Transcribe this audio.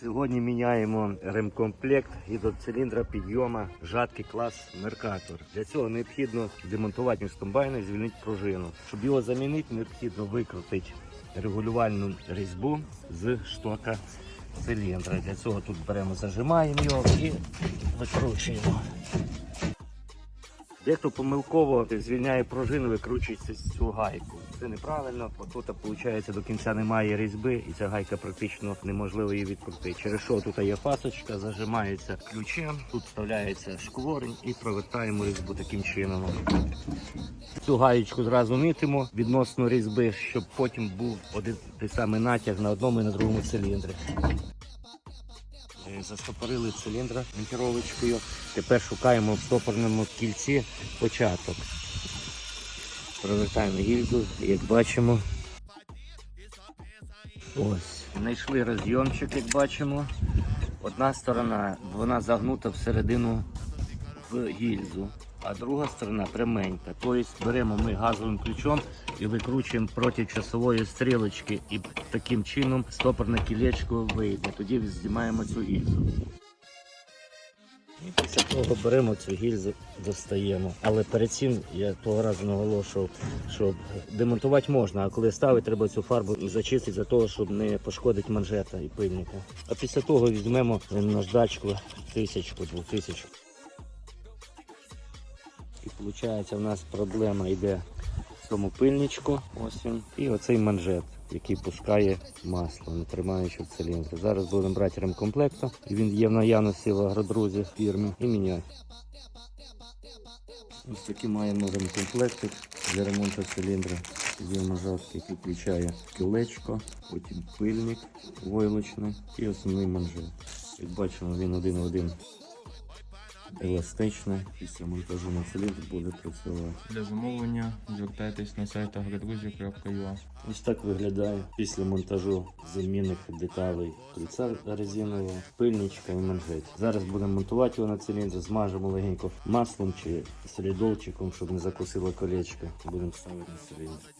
Сьогодні міняємо ремкомплект гідроциліндра підйома жатки клас Меркатор. Для цього необхідно демонтувати між комбайна і звільнити пружину. Щоб його замінити, необхідно викрутити регулювальну різьбу з штока циліндра. Для цього тут беремо, зажимаємо його і викручуємо. Дехто помилково звільняє пружину, викручується цю гайку. Це неправильно, тут виходить до кінця немає різьби, і ця гайка практично неможливо її відкрутити. Через що тут є фасочка, зажимається ключем, тут вставляється шкворень і провертаємо різьбу таким чином. Цю гаєчку зразу мітимо відносно різьби, щоб потім був один той самий натяг на одному і на другому циліндрі. Застопорили циліндра монтіровочкою. Тепер шукаємо в стопорному кільці початок. Провертаємо гільзу, як бачимо. Ось. Знайшли розйомчик, як бачимо. Одна сторона вона загнута всередину в гільзу, а друга сторона пряменька. Тобто беремо ми газовим ключом і викручуємо проти часової стрілочки, і таким чином стопорне кілечко вийде. Тоді знімаємо цю гільзу. І після того беремо цю гільзу, достаємо. Але перед цим я того разу наголошував, що демонтувати можна, а коли ставити, треба цю фарбу зачистити для того, щоб не пошкодити манжета і пильника. А після того візьмемо наждачку тисячку, двохтисячку. І виходить, у нас проблема йде в цьому пильничку. Ось він. І оцей манжет, який пускає масло, не тримаючи в циліндрі. Зараз будемо брати ремкомплекту. Він є в наявності в агродрузі фірми і міняти. Ось такі маємо ремкомплекти для ремонту циліндра. Є мажатки, який включає кілечко, потім пильник войлочний і основний манжет. Як бачимо, він один в один еластичний. Після монтажу на циліндр буде працювати. Для замовлення звертайтесь на сайт agrodruzі.ua. Ось так виглядає після монтажу замінних деталей кільця резинового, пильничка і манжет. Зараз будемо монтувати його на циліндр, змажемо легенько маслом чи солідолчиком, щоб не закусило колечко. Будемо ставити на циліндр.